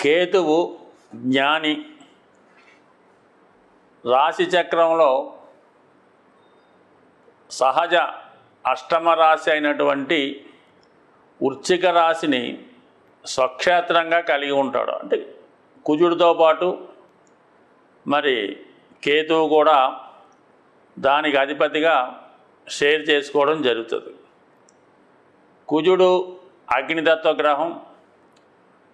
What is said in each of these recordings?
కేతువు జ్ఞాని. రాశిచక్రంలో సహజ అష్టమ రాశి అయినటువంటి వృశ్చిక రాశిని స్వక్షేత్రంగా కలిగి ఉంటాడు. అంటే కుజుడితో పాటు మరి కేతువు కూడా దానికి అధిపతిగా షేర్ చేసుకోవడం జరుగుతుంది. కుజుడు అగ్నితత్వ గ్రహం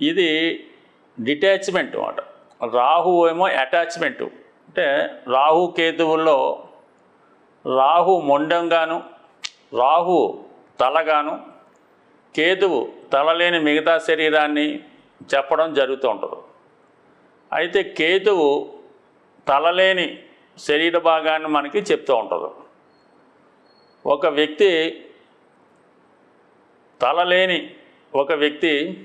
ఇది డిటాచ్మెంట్ అన్నమాట. రాహు ఏమో అటాచ్మెంటు. అంటే రాహు కేతువుల్లో రాహు మొండంగాను రాహు తలగాను కేతువు తలలేని మిగతా శరీరాన్ని చెప్పడం జరుగుతూ ఉంటుంది. అయితే కేతువు తలలేని శరీర భాగాన్ని మనకి చెప్తూ ఉంటుంది. ఒక వ్యక్తి తలలేని ఒక వ్యక్తి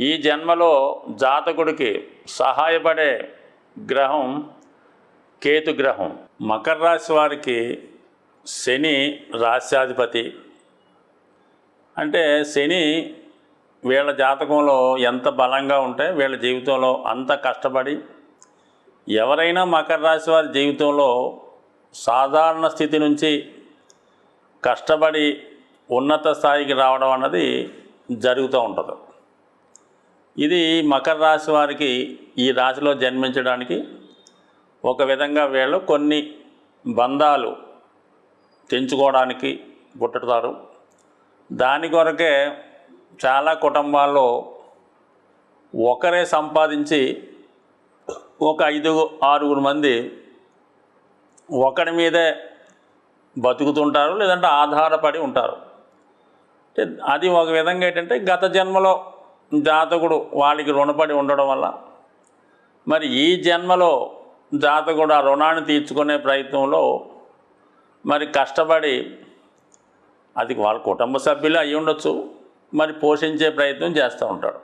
ఈ జన్మలో జాతకుడికి సహాయపడే గ్రహం కేతు గ్రహం. మకర రాశి వారికి శని రాశ్యాధిపతి. అంటే శని వీళ్ళ జాతకంలో ఎంత బలంగా ఉంటే వీళ్ళ జీవితంలో అంత కష్టపడి ఎవరైనా మకర రాశి వారి జీవితంలో సాధారణ స్థితి నుంచి కష్టపడి ఉన్నత స్థాయికి రావడం అన్నది జరుగుతూ ఉంటుంది. ఇది మకర రాశి వారికి ఈ రాశిలో జన్మించడానికి ఒక విధంగా వీళ్ళు కొన్ని బంధాలు తెంచుకోవడానికి పుట్టుతారు. దాని కొరకే చాలా కుటుంబాల్లో ఒకరే సంపాదించి ఒక ఐదు ఆరుగురు మంది ఒకడి మీదే బతుకుతుంటారు లేదంటే ఆధారపడి ఉంటారు. అది ఒక విధంగా ఏంటంటే గత జన్మలో జాతకుడు వాళ్ళకి రుణపడి ఉండడం వల్ల. మరి ఈ జన్మలో జాతకుడు ఆ రుణాన్ని తీర్చుకునే ప్రయత్నంలో మరి కష్టపడి అది వాళ్ళ కుటుంబ సభ్యులు అయి ఉండొచ్చు. మరి పోషించే ప్రయత్నం చేస్తూ ఉంటాడు.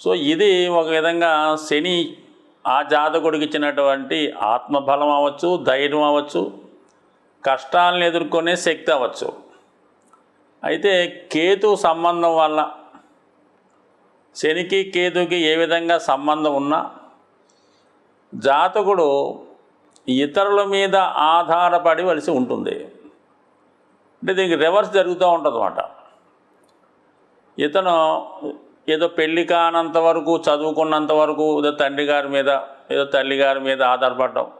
సో ఇది ఒక విధంగా శని ఆ జాతకుడికి ఇచ్చినటువంటి ఆత్మబలం అవ్వచ్చు ధైర్యం అవ్వచ్చు కష్టాలను ఎదుర్కొనే శక్తి అవ్వచ్చు. అయితే కేతు సంబంధం వల్ల శనికి కేతుకి ఏ విధంగా సంబంధం ఉన్నా జాతకుడు ఇతరుల మీద ఆధారపడి వలసి ఉంటుంది. అంటే దీనికి రివర్స్ జరుగుతూ ఉంటుంది అన్నమాట ఇతను ఏదో పెళ్ళి కానంత వరకు చదువుకున్నంత వరకు ఏదో తండ్రి గారి మీద ఏదో తల్లి గారి మీద ఆధారపడడం.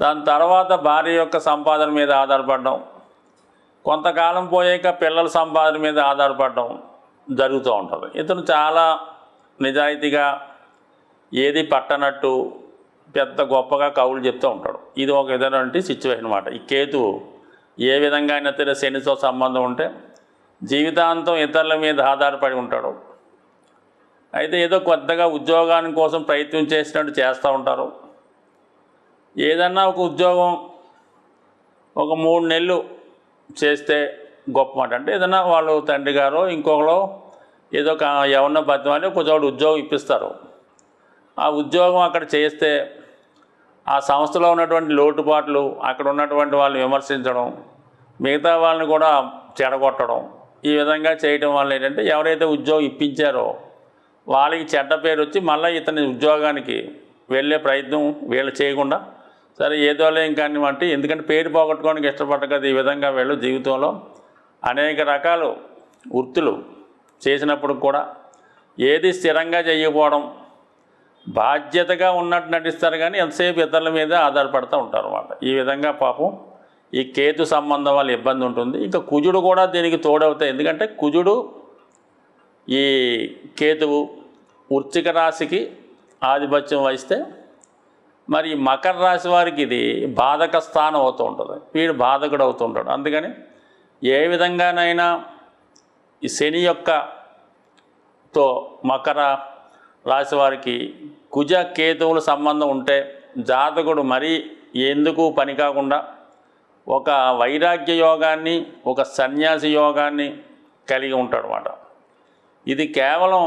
దాని తర్వాత భార్య యొక్క సంపాదన మీద ఆధారపడడం. కొంతకాలం పోయాక పిల్లల సంపాదన మీద ఆధారపడడం. జరుగుతూ ఉంటుంది. ఇతను చాలా నిజాయితీగా ఏది పట్టనట్టు పెద్ద గొప్పగా కవులు చెప్తూ ఉంటాడు. ఇది ఒక విధమైనటువంటి సిచ్యువేషన్ అనమాట ఈ కేతు ఏ విధంగా అయినా సరే శనితో సంబంధం ఉంటే జీవితాంతం ఇతరుల మీద ఆధారపడి ఉంటాడు. అయితే ఏదో కొత్తగా ఉద్యోగాని కోసం ప్రయత్నం చేసినట్టు చేస్తూ ఉంటారు. ఏదన్నా ఒక ఉద్యోగం ఒక మూడు నెలలు చేస్తే గొప్ప మాట. అంటే ఏదైనా వాళ్ళు తండ్రి గారో ఇంకొకరు ఏదో ఒక ఎవరినో బతిమాలి కొంచెం ఉద్యోగం ఇప్పిస్తారు. ఆ ఉద్యోగం అక్కడ చేస్తే ఆ సంస్థలో ఉన్నటువంటి లోటుపాట్లు అక్కడ ఉన్నటువంటి వాళ్ళని విమర్శించడం మిగతా వాళ్ళని కూడా చెడగొట్టడం ఈ విధంగా చేయడం వల్ల ఏంటంటే ఎవరైతే ఉద్యోగం ఇప్పించారో వాళ్ళకి చెడ్డ పేరు వచ్చి మళ్ళీ ఇతని ఉద్యోగానికి వెళ్ళే ప్రయత్నం వీళ్ళు చేయకుండా సరే ఏదోలే ఇంకా అంటే ఎందుకంటే పేరు పోగొట్టుకోవడానికి ఇష్టపడ్డ ఈ విధంగా వీళ్ళు జీవితంలో. అనేక రకాలు వృత్తులు చేసినప్పుడు కూడా ఏది స్థిరంగా చేయకపోవడం బాధ్యతగా ఉన్నట్టు నటిస్తారు కానీ ఎంతసేపు ఇతరుల మీద ఆధారపడుతూ ఉంటారు అన్నమాట. ఈ విధంగా పాపం ఈ కేతు సంబంధం వల్ల ఇబ్బంది ఉంటుంది. ఇంకా కుజుడు కూడా దీనికి తోడవుతాయి. ఎందుకంటే కుజుడు ఈ కేతువు వృశ్చిక రాశికి ఆధిపత్యం వహిస్తే మరి మకర రాశి వారికి ఇది బాధక స్థానం అవుతూ ఉంటుంది. వీడు బాధకుడు అవుతుంటాడు అందుకని ఏ విధంగానైనా ఈ శని యొక్క తో మకర రాశి వారికి కుజ కేతువుల సంబంధం ఉంటే జాతకుడు మరీ ఎందుకు పని కాకుండా ఒక వైరాగ్య యోగాన్ని ఒక సన్యాసి యోగాన్ని కలిగి ఉంటాడు అన్నమాట ఇది కేవలం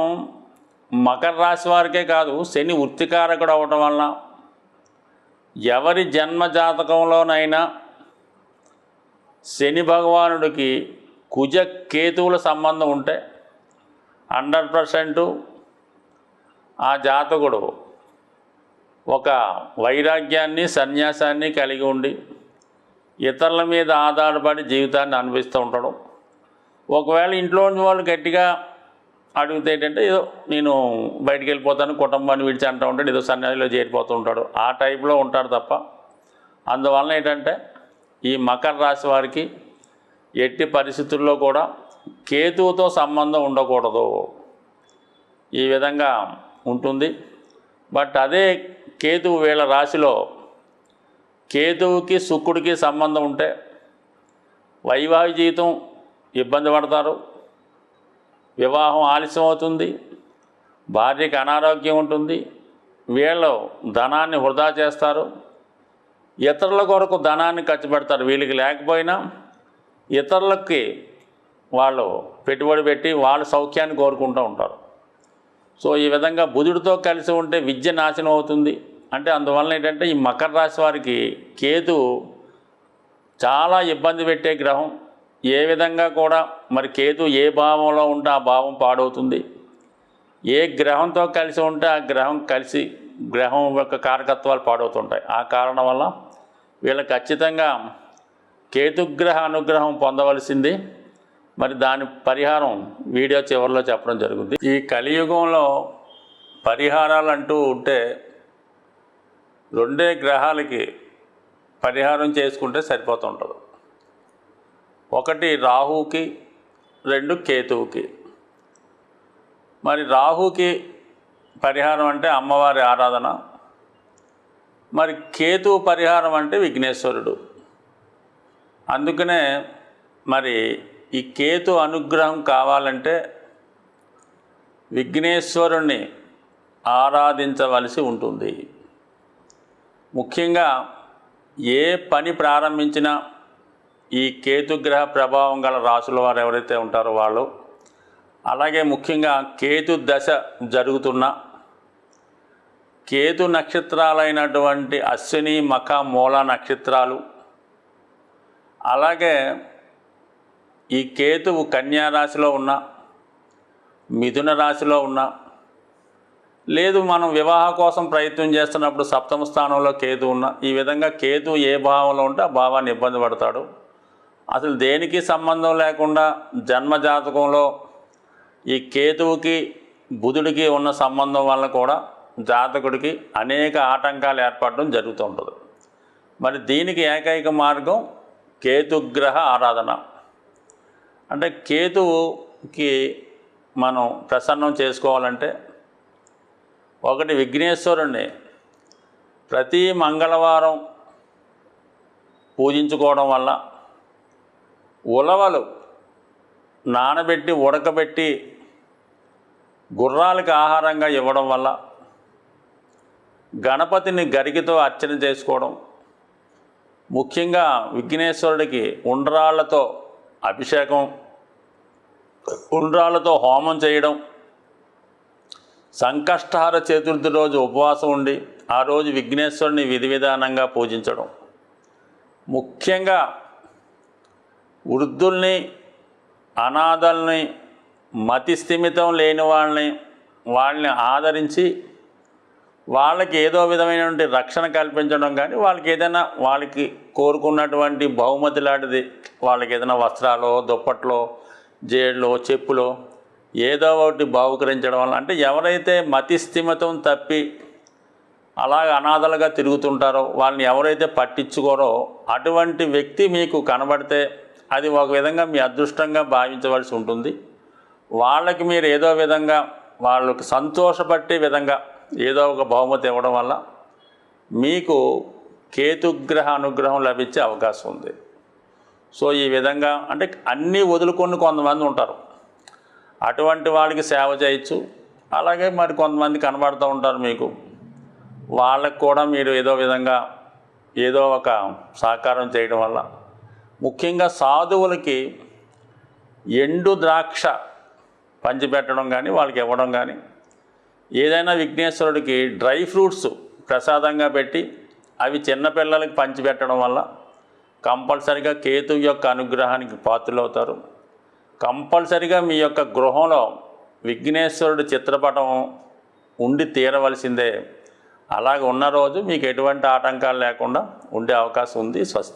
మకర రాశి వారికే కాదు శని వృత్తికారకుడు అవటం వలన ఎవరి జన్మ జాతకంలోనైనా శని భగవానుడికి కుజ కేతువుల సంబంధం ఉంటే హండ్రెడ్ పర్సెంట్ ఆ జాతకుడు ఒక వైరాగ్యాన్ని సన్యాసాన్ని కలిగి ఉండి ఇతరుల మీద ఆధారపడి జీవితాన్ని అనిపిస్తూ ఉంటాడు. ఒకవేళ ఇంట్లోని వాళ్ళు గట్టిగా అడిగితే ఏంటంటే ఏదో నేను బయటికి వెళ్ళిపోతాను కుటుంబాన్ని విడిచి అంటూ ఉంటాడు ఏదో సన్యాసిలో చేరిపోతూ ఉంటాడు. ఆ టైప్లో ఉంటాడు తప్ప అందువలన ఏంటంటే ఈ మకర రాశి వారికి ఎట్టి పరిస్థితుల్లో కూడా కేతువుతో సంబంధం ఉండకూడదు. ఈ విధంగా ఉంటుంది. బట్ అదే కేతువు వీళ్ళ రాశిలో కేతువుకి శుక్రుడికి సంబంధం ఉంటే వైవాహిక జీవితం ఇబ్బంది పడతారు. వివాహం ఆలస్యం అవుతుంది. భార్యకి అనారోగ్యం ఉంటుంది. వీళ్ళు ధనాన్ని వృధా చేస్తారు. ఇతరుల కొరకు ధనాన్ని ఖర్చు పెడతారు. వీళ్ళకి లేకపోయినా ఇతరులకి వాళ్ళు పెట్టుబడి పెట్టి వాళ్ళ సౌఖ్యాన్ని కోరుకుంటూ ఉంటారు. సో ఈ విధంగా బుధుడితో కలిసి ఉంటే విద్య నాశనం అవుతుంది. అంటే అందువలన ఏంటంటే ఈ మకర రాశి వారికి కేతు చాలా ఇబ్బంది పెట్టే గ్రహం. ఏ విధంగా కూడా మరి కేతు ఏ భావంలో ఉంటే ఆ భావం పాడవుతుంది. ఏ గ్రహంతో కలిసి ఉంటే ఆ గ్రహం కలిసి గ్రహం యొక్క కారకత్వాలు పాడవుతుంటాయి. ఆ కారణం వల్ల వీళ్ళకి ఖచ్చితంగా కేతుగ్రహ అనుగ్రహం పొందవలసింది. మరి దాని పరిహారం వీడియో చివరిలో చెప్పడం జరుగుతుంది. ఈ కలియుగంలో పరిహారాలు అంటూ ఉంటే రెండే గ్రహాలకి పరిహారం చేసుకుంటే సరిపోతుంటుంది ఒకటి రాహుకి రెండు కేతువుకి. మరి రాహుకి పరిహారం అంటే అమ్మవారి ఆరాధన. మరి కేతువు పరిహారం అంటే విఘ్నేశ్వరుడు. అందుకనే మరి ఈ కేతు అనుగ్రహం కావాలంటే విఘ్నేశ్వరుణ్ణి ఆరాధించవలసి ఉంటుంది. ముఖ్యంగా ఏ పని ప్రారంభించినా ఈ కేతుగ్రహ ప్రభావం గల రాసుల వారు ఎవరైతే ఉంటారో వాళ్ళు అలాగే ముఖ్యంగా కేతు దశ జరుగుతున్న కేతు నక్షత్రాలైనటువంటి అశ్విని మఖ మూల నక్షత్రాలు అలాగే ఈ కేతువు కన్యా రాశిలో ఉన్న మిథున రాశిలో ఉన్న లేదు మనం వివాహ కోసం ప్రయత్నం చేస్తున్నప్పుడు సప్తమ స్థానంలో కేతు ఉన్న ఈ విధంగా కేతు ఏ భావంలో ఉంటే ఆ భావాన్ని ఇబ్బంది పడతాడు. అసలు దేనికి సంబంధం లేకుండా జన్మ జాతకంలో ఈ కేతువుకి బుధుడికి ఉన్న సంబంధం వల్ల కూడా జాతకుడికి అనేక ఆటంకాలు ఏర్పడడం జరుగుతూ ఉంటుంది. మరి దీనికి ఏకైక మార్గం కేతుగ్రహ ఆరాధన. అంటే కేతువుకి మనం ప్రసన్నం చేసుకోవాలంటే ఒకటి విఘ్నేశ్వరుణ్ణి ప్రతి మంగళవారం పూజించుకోవడం వల్ల ఉలవలు నానబెట్టి ఉడకబెట్టి గుర్రాలకు ఆహారంగా ఇవ్వడం వల్ల గణపతిని గరికితో అర్చన చేసుకోవడం ముఖ్యంగా విఘ్నేశ్వరుడికి ఉండ్రాళ్ళతో అభిషేకం ఉండ్రాళ్ళతో హోమం చేయడం సంకష్టహార చతుర్థి రోజు ఉపవాసం ఉండి ఆ రోజు విఘ్నేశ్వరుని విధి విధానంగా పూజించడం. ముఖ్యంగా వృద్ధుల్ని అనాథల్ని మతి స్థిమితం లేని వాళ్ళని వాళ్ళని ఆదరించి వాళ్ళకి ఏదో విధమైనటువంటి రక్షణ కల్పించడం కానీ వాళ్ళకి ఏదైనా వాళ్ళకి కోరుకున్నటువంటి బహుమతి లాంటిది వాళ్ళకి ఏదైనా వస్త్రాలు దుప్పట్లో జేడులో చెప్పులో ఏదో ఒకటి బాహుకరించడం వల్ల అంటే ఎవరైతే మతిస్థిమతం తప్పి అలాగ అనాథలుగా తిరుగుతుంటారో వాళ్ళని ఎవరైతే పట్టించుకోరో అటువంటి వ్యక్తి మీకు కనబడితే అది ఒక విధంగా మీ అదృష్టంగా భావించవలసి ఉంటుంది. వాళ్ళకి మీరు ఏదో విధంగా వాళ్ళకి సంతోషపట్టే విధంగా ఏదో ఒక బహుమతి ఇవ్వడం వల్ల మీకు కేతుగ్రహ అనుగ్రహం లభించే అవకాశం ఉంది. సో ఈ విధంగా అంటే అన్నీ వదులుకొని కొంతమంది ఉంటారు. అటువంటి వాళ్ళకి సేవ చేయొచ్చు. అలాగే మరి కొంతమంది కనబడుతూ ఉంటారు మీకు. వాళ్ళకు కూడా మీరు ఏదో విధంగా ఏదో ఒక సహకారం చేయడం వల్ల ముఖ్యంగా సాధువులకి ఎండు ద్రాక్ష పంచిపెట్టడం కానీ వాళ్ళకి ఇవ్వడం కానీ ఏదైనా విఘ్నేశ్వరుడికి డ్రై ఫ్రూట్స్ ప్రసాదంగా పెట్టి అవి చిన్నపిల్లలకి పంచిపెట్టడం వల్ల కంపల్సరిగా కేతు యొక్క అనుగ్రహానికి పాత్రలవుతారు. కంపల్సరిగా మీ యొక్క గృహంలో విఘ్నేశ్వరుడి చిత్రపటం ఉండి తీరవలసిందే. అలాగ ఉన్న రోజు మీకు ఎటువంటి ఆటంకాలు లేకుండా ఉండే అవకాశం ఉంది స్వస్తి.